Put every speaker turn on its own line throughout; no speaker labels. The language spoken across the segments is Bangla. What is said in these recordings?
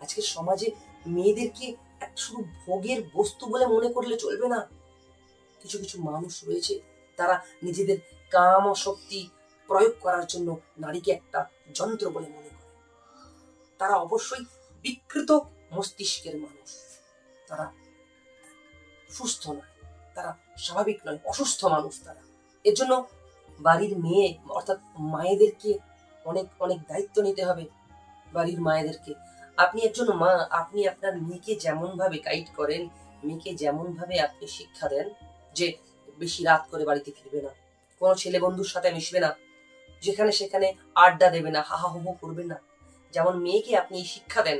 আজকে সমাজে মেয়েদেরকে শুধু ভোগের বস্তু বলে মনে করলে চলবে না। কিছু কিছু মানুষ রয়েছে, তারা নিজেদের কাম শক্তি প্রয়োগ করার জন্য নারীকে একটা যন্ত্র বলে মনে করে। তারা অবশ্যই বিকৃত মস্তিষ্কের মানুষ। তারা সুস্থ নয়, তারা স্বাভাবিক নয়, অসুস্থ মানুষ তারা। এর জন্য বাড়ির মেয়ে, অর্থাৎ মায়েদেরকে অনেক অনেক দায়িত্ব নিতে হবে। বাড়ির মায়েদেরকে আপনি একজন মা, আপনি আপনার মেয়েকে যেমন ভাবে গাইড করেন, মেয়েকে যেমন ভাবে আপনি শিক্ষা দেন যে বেশি রাত করে বাড়িতে ফিরবে না, কোনো ছেলে বন্ধুর সাথে মিশবে না, যেখানে সেখানে আড্ডা দেবে না হাহা হু করবে না, যেমন মেয়েকে আপনি শিক্ষা দেন,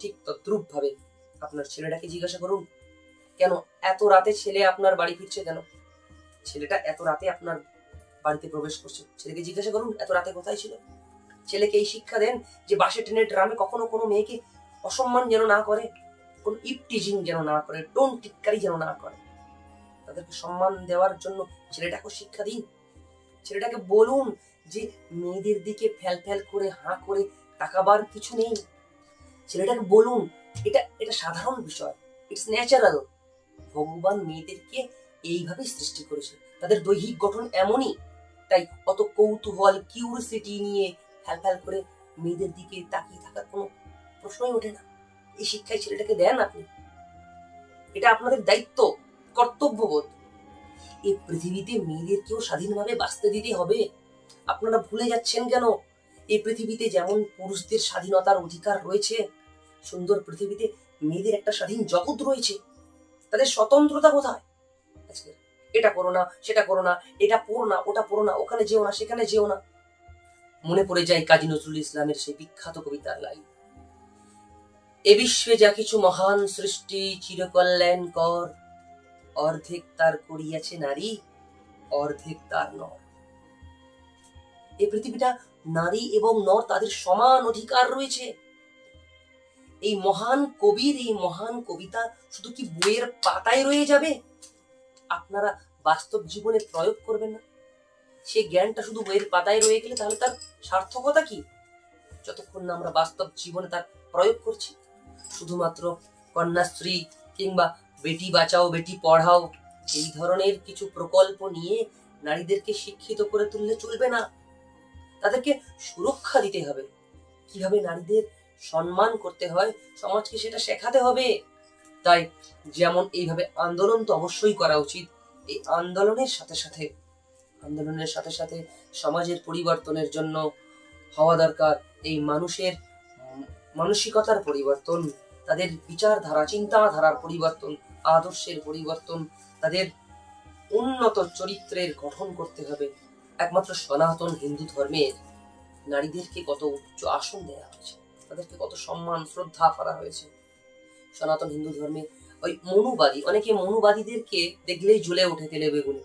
ঠিক তদ্রুপ ভাবে আপনার ছেলেটাকে জিজ্ঞাসা করুন, কেন এত রাতে ছেলে আপনার বাড়ি ফিরছে কেন? ছেলেটা এত রাতে আপনার বাড়িতে প্রবেশ করছে। ছেলেকে জিজ্ঞাসা করুন, এত রাতে কোথায় ছিল? ছেলেকে এই শিক্ষা দেন যে বাসে, ট্রেনে ড্রামে কখনো কোনো মেয়েকে অসম্মান যেন না করে, কোনো ইপটিজিং যেন না করে টোন টিটকারি যেন না করে। তাদেরকে সম্মান দেওয়ার জন্য ছেলেটাকে শিক্ষা দিন। ছেলেটাকে বলুন যে মেয়েদের দিকে ফ্যাল ফ্যাল করে, হাঁ করে তাকাবার কিছু নেই। ছেলেটাকে বলুন, এটা এটা সাধারণ বিষয় ইটস ন্যাচারাল ভগবান মেয়েদেরকে এইভাবেই সৃষ্টি করেছে। তাদের দৈহিক গঠন এমনই, তাই অত কৌতূহল কিউরিসিটি নিয়ে ফ্যাল ফ্যাল করে মেয়েদের দিকে তাকিয়ে থাকার কোনো প্রশ্নই ওঠে না। এই শিক্ষায় ছেলেটাকে দেন আপনি। এটা আপনাদের দায়িত্ব, কর্তব্যবোধ। এই পৃথিবীতে মেয়েদেরকেও স্বাধীনভাবে বাঁচতে দিতে হবে? আপনারা ভুলে যাচ্ছেন কেন? এই পৃথিবীতে যেমন পুরুষদের স্বাধীনতার অধিকার রয়েছে, সুন্দর পৃথিবীতে মেয়েদের একটা স্বাধীন জগৎ রয়েছে। তাদের স্বতন্ত্রতা কোথায়? এটা করো না, সেটা করো না, এটা পড়ো না, ওটা পড়ো না, ওখানে যেও না, সেখানে যেও না। মনে পড়ে যায় কাজী নজরুল ইসলামের সেই বিখ্যাত কবিতার লাইন। এ বিশ্বে যা কিছু মহান সৃষ্টি চিরকল্যাণ কর, অর্ধেক তার করিয়াছে নারী, অর্ধেক তার নর। এই পৃথিবীটা নারী এবং নর তাদের সমান অধিকার রয়েছে। এই মহান কবির, এই মহান কবিতা শুধু কি বইয়ের পাতায় রয়ে যাবে? আপনারা বাস্তব জীবনে প্রয়োগ করবেন না। সেই জ্ঞানটা শুধু বইয়ের পাতায় রয়ে গেলে তাহলে তার সার্থকতা কি? যতক্ষণ না আমরা বাস্তব জীবনে তার প্রয়োগ করছি, শুধুমাত্র কন্যাশ্রী কিংবা বেটি বাঁচাও, বেটি পড়াও, এই ধরনের কিছু প্রকল্প নিয়ে নারীদেরকে শিক্ষিত করে তুললে চলবে না। তাদেরকে সুরক্ষা দিতে হবে। কীভাবে নারীদের সম্মান করতে হয়, সমাজকে সেটা শেখাতে হবে। তাই যেমন এইভাবে আন্দোলন তো অবশ্যই করা উচিত, এই আন্দোলনের সাথে সাথে আন্দোলনের সাথে সাথে সমাজের পরিবর্তনের জন্য হওয়া দরকার। এই মানুষের মানসিকতার পরিবর্তন, তাদের বিচারধারা, চিন্তাধারার পরিবর্তন, আদর্শের পরিবর্তন, তাদের উন্নত চরিত্রের গঠন করতে হবে। একমাত্র সনাতন হিন্দু ধর্মের নারীদেরকে কত উচ্চ আসন দেওয়া হয়েছে, তাদেরকে কত সম্মান, শ্রদ্ধা করা হয়েছে। সনাতন হিন্দু ধর্মে ওই মনুবাদী, অনেকে মনুবাদীদেরকে দেখলেই জ্বলে ওঠে তেলে বেগুনে।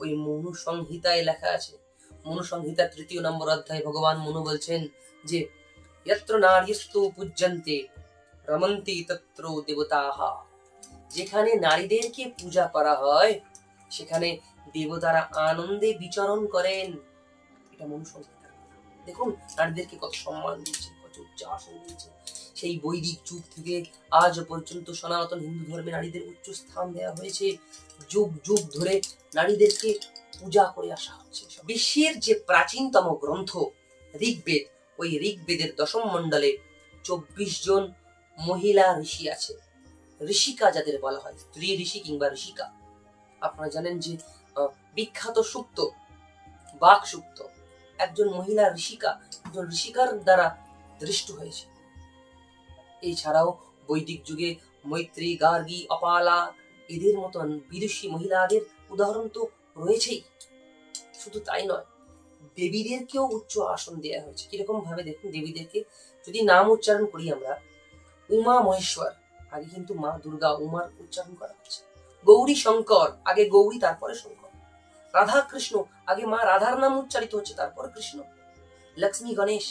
ওই মনু সংহিতায় লেখা আছে। মনু সংহিতার তৃতীয় নম্বর অধ্যায় ভগবান মনু বলছেন যে যত্র নারীস্তু পূজ্যন্তে রমন্তি তত্র দেবতাহা যেখানে নারীদেরকে পূজা করা হয়, সেখানে দেবতারা আনন্দে বিচরণ করেন। এটা মনু সংহিতার কথা। দেখুন, নারীদেরকে কত সম্মান দিয়েছে কত উচ্চ আসন দিয়েছে সেই বৈদিক যুগ থেকে আজ পর্যন্ত সনাতন হিন্দু ধর্মে নারীদের উচ্চ স্থান দেওয়া হয়েছে। যুগ যুগ ধরে নারীদেরকে পূজা করে আসা হচ্ছে। বিশ্বের যে প্রাচীনতম গ্রন্থ, ঋগ্বেদ, ওই ঋগ্বেদের দশম মণ্ডলে চব্বিশ জন মহিলা ঋষি আছে। ঋষিকা যাদের বলা হয়, স্ত্রী ঋষি কিংবা ঋষিকা। আপনারা জানেন যে বিখ্যাত সুক্ত, বাক সুক্ত, একজন মহিলা ঋষিকা, একজন ঋষিকার দ্বারা দৃষ্ট হয়েছে। এছাড়াও বৈদিক যুগে মৈত্রী, গার্গী, অপালা এদের মতন বিদুষী মহিলাদের উদাহরণ তো রয়েছেই। শুধু তাই নয়, দেবীদেরকেও উচ্চ আসন দেওয়া হয়েছে। কীরকম ভাবে দেখুন, দেবীদেরকে যদি নাম উচ্চারণ করি আমরা, উমা মহেশ্বর, আগে কিন্তু মা দুর্গা উমার উচ্চারণ করা হচ্ছে গৌরী শঙ্কর, আগে গৌরী, তারপরে শঙ্কর। রাধা কৃষ্ণ আগে মা রাধার নাম উচ্চারিত হচ্ছে, তারপরে কৃষ্ণ। লক্ষ্মী গণেশ,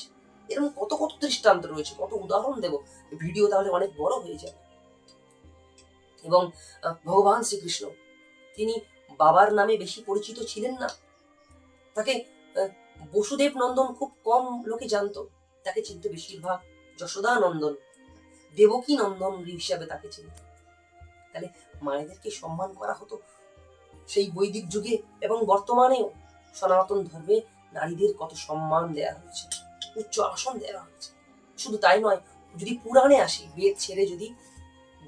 এরকম কত কত দৃষ্টান্ত রয়েছে, কত উদাহরণ দেব। ভিডিও তাহলে অনেক বড় হয়ে যাবে। এবং ভগবান শ্রীকৃষ্ণ। তিনি বাবার নামে বেশি পরিচিত ছিলেন না। তাকে বসুদেব নন্দন খুব কম লোকে জানতো। তাকে চিনতে বেশিরভাগ যশোদা নন্দন। দেবকী নন্দন হিসাবে তাকে চিনত। তাহলে মায়েদেরকে সম্মান করা হতো সেই বৈদিক যুগে এবং বর্তমানেও সনাতন ধর্মে নারীদের কত সম্মান দেওয়া হয়েছে, উচ্চ আসন দেওয়া হয়েছে। শুধু তাই নয়, যদি পুরাণে আসি, বেদ ছেড়ে যদি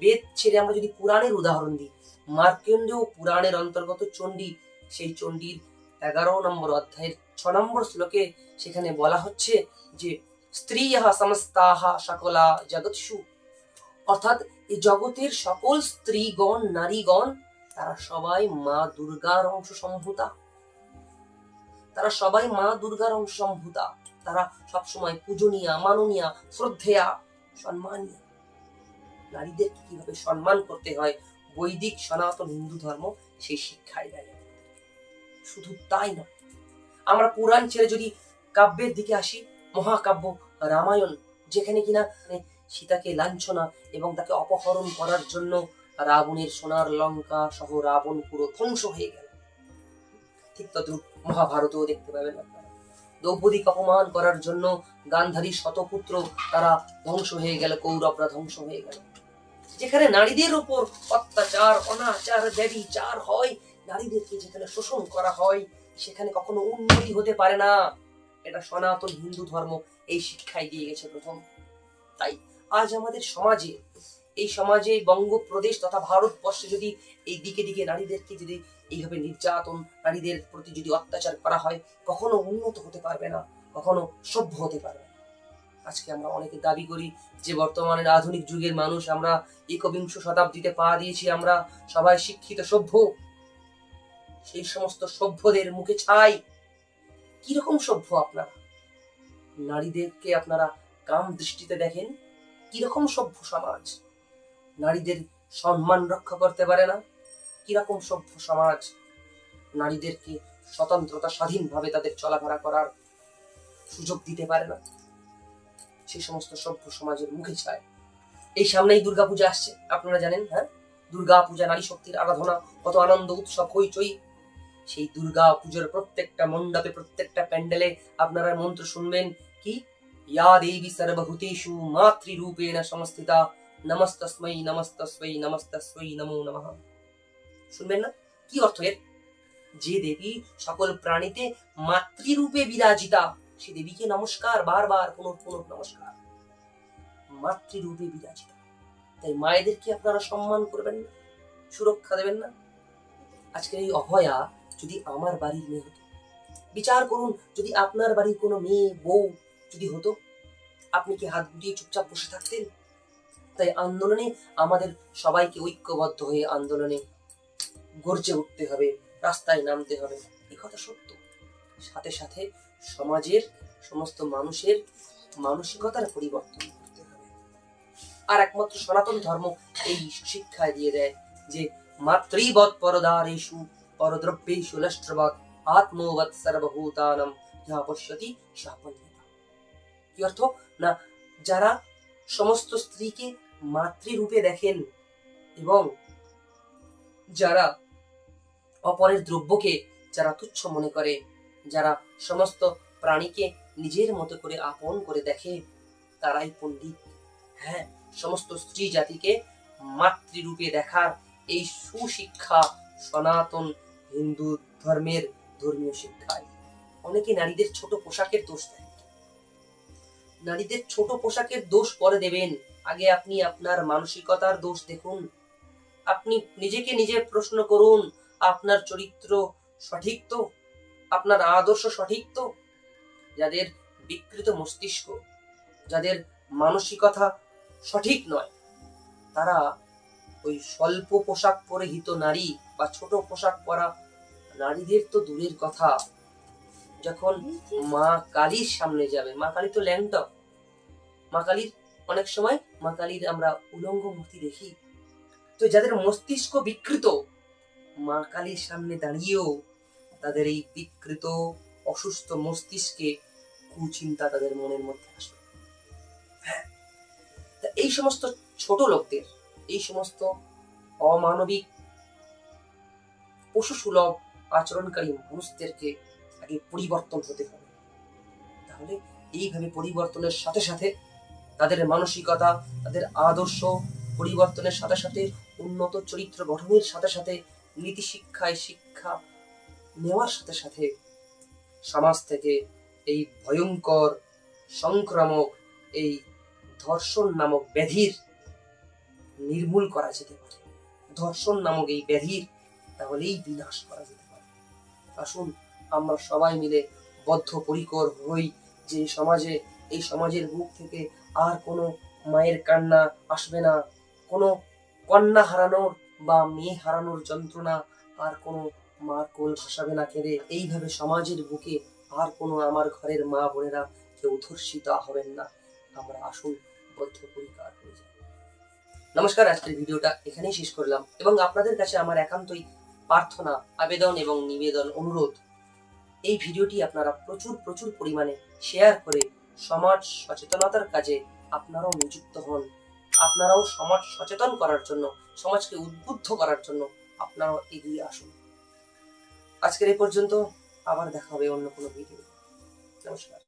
বেদ ছেড়ে আমরা যদি পুরাণের উদাহরণ দিই মার্কেন্ডেয় পুরাণের অন্তর্গত চণ্ডী, সেই চণ্ডীর এগারো নম্বর অধ্যায়ের ছ নম্বর শ্লোকে সেখানে বলা হচ্ছে যে স্ত্রী সমস্তাহা সকলা জগৎসু। অর্থাৎ এই জগতের সকল স্ত্রীগণ, নারীগণ, তারা সবাই মা দুর্গার অংশ সম্ভূতা। তারা সবাই মা দুর্গার অংশ সম্ভূতা। তারা সবসময় পূজনীয়া, মাননীয়া, শ্রদ্ধেয়া, সম্মানীয়। নারীদেরকে কীভাবে সম্মান করতে হয়, বৈদিক, সনাতন, হিন্দু ধর্ম, সেই শিক্ষাই দেয়। শুধু তাই নয়, আমরা পুরাণ ছেড়ে যদি কাব্যের দিকে আসি, মহাকাব্য, রামায়ণ, যেখানে কিনা মানে সীতাকে লাঞ্ছনা এবং তাকে অপহরণ করার জন্য রাবণের সোনার লঙ্কা সহ রাবণ পুরো ধ্বংস হয়ে গেল। ঠিক তদ্রুপ মহাভারতও দেখতে পাবেন আপনারা। দ্রৌপদীক অপমান করার জন্য গান্ধারী শতপুত্র তারা ধ্বংস হয়ে গেল, কৌরবরা ধ্বংস হয়ে গেল। যেখানে নারীদের উপর অত্যাচার, অনাচার, ব্যবিচার হয়, নারীদেরকে যেখানে শোষণ করা হয়, সেখানে কখনো উন্নতি হতে পারে না। এটা সনাতন হিন্দু ধর্ম এই শিক্ষায় দিয়ে গেছে প্রথম। তাই আজ আমাদের সমাজে, এই সমাজে বঙ্গপ্রদেশ তথা ভারতবর্ষে যদি এই দিকে দিকে নারীদেরকে যদি এইভাবে নির্যাতন, নারীদের প্রতি যদি অত্যাচার করা হয়, কখনো উন্নত হতে পারবে না, কখনো সভ্য হতে পারবে আজকে আমরা অনেকে দাবি করি যে বর্তমানের আধুনিক যুগের মানুষ, আমরা একবিংশ শতাব্দীতে পা দিয়েছি, আমরা সবাই শিক্ষিত, সভ্য। সেই সমস্ত সভ্যদের মুখে ছাই। কীরকম সভ্য আপনারা? নারীদেরকে আপনারা কাম দৃষ্টিতে দেখেন, কীরকম সভ্য সমাজ? নারীদের সম্মান রক্ষা করতে পারে না, কীরকম সভ্য সমাজ? নারীদেরকে স্বতন্ত্রতা স্বাধীনভাবে তাদের চলাফেরা করার সুযোগ দিতে পারে না। সেই সমস্ত সভ্য সমাজের মুখে ছায়। এই সামনেই দুর্গাপূজা আসছে, আপনারা জানেন হ্যাঁ? দুর্গা পূজা নারী শক্তির আরাধনা, কত আনন্দ, উৎসব, হইচই। সেই দুর্গা পুজোর প্রত্যেকটা মণ্ডপে, প্রত্যেকটা প্যান্ডেলে আপনারা মন্ত্র শুনবেন কি? ইয়া দেবী সর্বভূতেষু মাতৃরূপেণ সংস্থিতা, নমস্তস্মৈ নমস্তস্মৈ নমস্তস্মৈ, নমো নমঃ। শুনবেন না? কি অর্থ এর? যে দেবী সকল প্রাণীতে মাতৃরূপে বিরাজিতা সে দেবীকে নমস্কার, বারবার পুনঃ পুনঃ নমস্কার। মাতৃরূপে বিরাজিতা। তাই মায়েদেরকে আপনারা সম্মান করবেন না, সুরক্ষা দেবেন না। আজকের এই অভয়া যদি আমার বাড়ির মেয়ে হতো, বিচার করুন, যদি আপনার বাড়ির কোনো মেয়ে, বউ যদি হতো, আপনি কি হাত গুটিয়ে চুপচাপ বসে থাকতেন? তাই আন্দোলনে আমাদের সবাইকে ঐক্যবদ্ধ হয়ে আন্দোলনে গর্জে উঠতে হবে, রাস্তায় নামতে হবে। এ কথা সত্য। সাথে সাথে সমাজের সমস্ত মানুষের মানসিকতার পরিবর্তন আর একমাত্র সনাতন ধর্ম এই শিক্ষায় দিয়ে দেয় যে মাতৃবৎ পরদারেষু পরদ্রব্যেষু লষ্ট্রবৎ আত্মবৎ সর্বভূতানাম যা পশ্যতি সা কি অর্থ? না, যারা সমস্ত স্ত্রীকে মাতৃরূপে দেখেন এবং যারা অপরের দ্রব্যকে যারা তুচ্ছ মনে করে যারা সমস্ত প্রাণীকে নিজের মতো করে আপন করে দেখে, তারাই পণ্ডিত। হ্যাঁ সমস্ত স্ত্রী জাতিকে মাতৃরূপে দেখার এই সুশিক্ষা সনাতন হিন্দু ধর্মের ধর্মীয় শিক্ষায় অনেকে নারীদের ছোট পোশাকের দোষ দেয় নারীদের ছোট পোশাকের দোষ পরে দেবেন। আগে আপনি আপনার মানসিকতার দোষ দেখুন। আপনি নিজেকে নিজে প্রশ্ন করুন, আপনার চরিত্র সঠিক তো? আপনার আদর্শ সঠিক তো? যাদের বিকৃত মস্তিষ্ক, যাদের মানসিকতা সঠিক নয়, তারা ওই স্বল্প পোশাক পরিহিত নারী বা ছোট পোশাক পরা নারীদের তো দূরের কথা। যখন মা কালীর সামনে যাবে, মা কালী তো ল্যাংটক মা কালীর, অনেক সময় মা কালীর আমরা উলঙ্গ মূর্তি দেখি। তো যাদের মস্তিষ্ক বিকৃত, মা কালীর সামনে দাঁড়িয়েও তাদের এই বিকৃত, অসুস্থ মস্তিষ্কে কুচিন্তা তাদের মনের মধ্যে আসবে। হ্যাঁ এই সমস্ত ছোট লোকদের, এই সমস্ত অমানবিক পশু সুলভ আচরণকারী মানুষদেরকে আগে পরিবর্তন হতে হবে। তাহলে এইভাবে পরিবর্তনের সাথে সাথে তাদের মানসিকতা, তাদের আদর্শ পরিবর্তনের সাথে সাথে উন্নত চরিত্র গঠনের সাথে সাথে নীতি শিক্ষায় শিক্ষা নেওয়ার সাথে সাথে সমাজ থেকে এই ভয়ঙ্কর, সংক্রামক, এই ধর্ষণ নামক ব্যাধির নির্মূল করা যেতে পারে। ধর্ষণ নামক এই ব্যাধির তাহলেই বিনাশ করা যেতে পারে। আসুন আমরা সবাই মিলে বদ্ধপরিকর হই যে সমাজে, এই সমাজের বুক থেকে আর কোনো মায়ের কান্না আসবে না। কোনো কন্যা হারানোর বা মেয়ে হারানোর যন্ত্রণা আর কোনো মার কোল ভাসাবে না কেঁদে এইভাবে সমাজের বুকে আর কোনো আমার ঘরের মা বোনেরা কেউ ধর্ষিত হবেন না। আমরা আসুন বদ্ধপরিকার হয়ে যাই নমস্কার, আজকের ভিডিওটা এখানেই শেষ করলাম এবং আপনাদের কাছে আমার একান্তই প্রার্থনা, আবেদন এবং নিবেদন, অনুরোধ। এই ভিডিওটি আপনারা প্রচুর প্রচুর পরিমাণে শেয়ার করে সমাজ সচেতনতার কাজে আপনারাও নিযুক্ত হন। আপনারাও সমাজ সচেতন করার জন্য, সমাজকে উদ্বুদ্ধ করার জন্য আপনারাও এগিয়ে আসুন। আজকের এই পর্যন্ত আবার দেখা হবে অন্য কোনো ভিডিও নমস্কার।